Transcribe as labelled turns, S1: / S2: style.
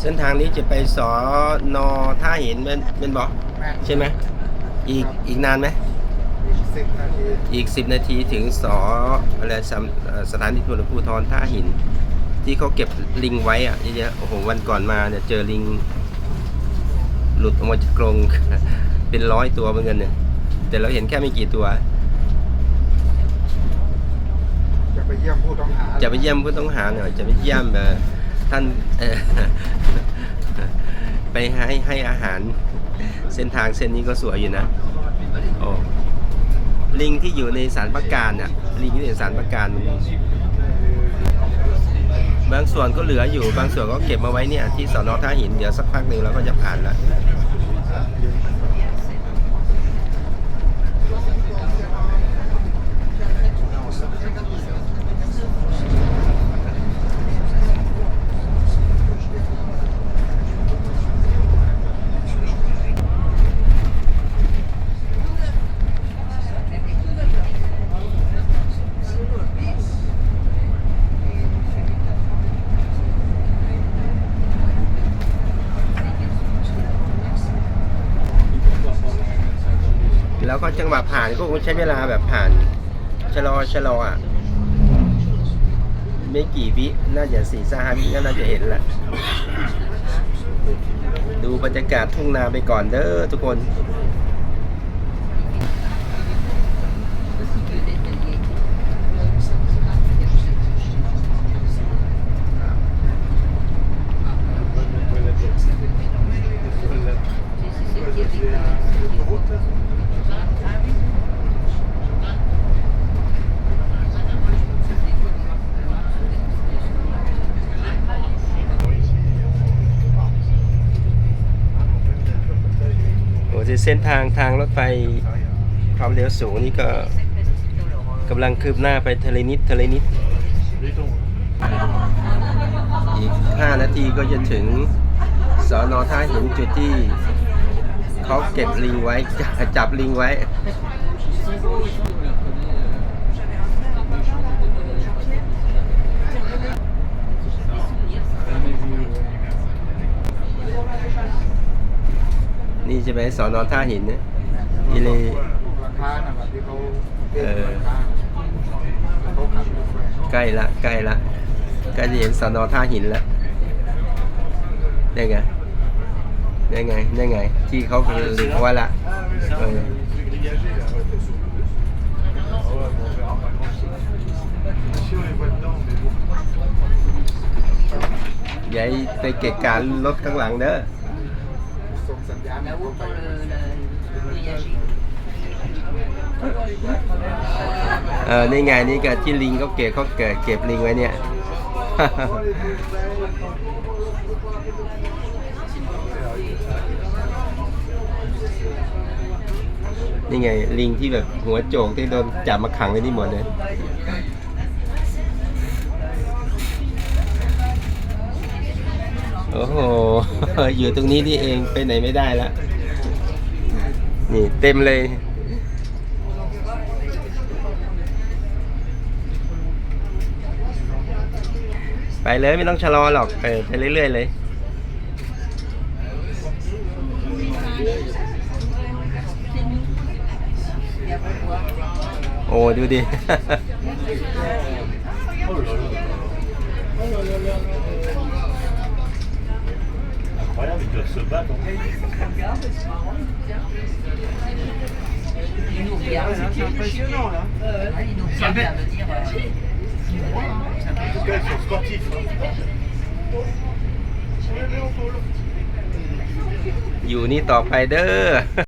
S1: เส้นทางนี้จะไปสอนอท่าหินเป็นเป็นบอก
S2: แม่น
S1: ใช่ไหมอีกอีกนานไหม
S2: อีกสิบนาที
S1: อีก10นาทีถึงสออะไรสำเอ่อสถานีตำรวจภูธรท่าหิน ที่เขาเก็บลิงไว้อะเยอะๆโอ้โหวันก่อนมาเนี่ยเจอลิง หลุดออกมาจากกรงเป็นร้อยตัวเหมือนกันเนี่ยแต่เราเห็นแค่ไม่กี่ตัว
S2: จะไปเยี่ยมผู้ต้องหา
S1: จะไปเยี่ยมผู้ต้องหาหน่อยจะไปเยี่ยมเอ่อ ท่านไปให้ให้อาหารเส้นทางเส้นนี้ก็สวยอยู่นะโอ้ลิงที่อยู่ในสารประการน่ะลิงที่อยู่ในสารประการบางส่วนก็เหลืออยู่บางส่วนก็เก็บมาไว้เนี่ยที่สอนอท่าหินเดี๋ยวสักพักหนึ่งเราก็จะผ่านละ แล้วก็จังหวะผ่านก็คงใช้เวลาแบบผ่านชะลอชะลออะไม่กี่วิน่าจะสี่สาวิก็น่าจะเห็นแหละดูบรรยากาศทุ่งนาไปก่อนเด้อทุกคน โอ้ที่ เส้นทางทางรถไฟความเร็วสูงนี่ก็กำลังคืบหน้าไปทะเลนิดทะเลนิด อีก 5 นาทีก็จะถึงสอนอท่าหินจุดที่เขาเก็บลิงไว้จับลิงไว้ นี่จะไปสอนอท่าหินนะอีเลย
S2: หลังคาน่ะที่เขา
S1: เออ
S2: หลังคาเขาขับรถไว้
S1: ใกล้ละใกล้ละใกล้จะเห็นสอนอท่าหินแล้วได้ไงได้ไงได้ไง ที่เขาลิงไว้ละเอออย่าให้ไปเกะการรถข้างหลังเด้อ
S2: สัญญาณให้เขาไป
S1: เออนี่ไงนี่ก็ที่ลิงเขาเก็บเขาเก็บเก็บลิงไว้เนี่ย นี่ไงลิงที่แบบหัวโจกที่โดนจับมาขังไว้นี่หมดเลย โอ้โห อยู่ตรงนี้นี่เองไปไหนไม่ได้ละ นี่เต็มเลย ไปเลยไม่ต้องชะลอหรอกเออไปเรื่อยๆเลยโอ้ดูดิ
S3: Incroyable, ils doivent se battre. hein.
S4: Il nous regarde, c'est impressionnant là. Il nous regarde, ça veut dire. euh,
S3: En tout cas, ils sont sportifs. hein.
S1: อยู่นี่ต่อไปเด้อ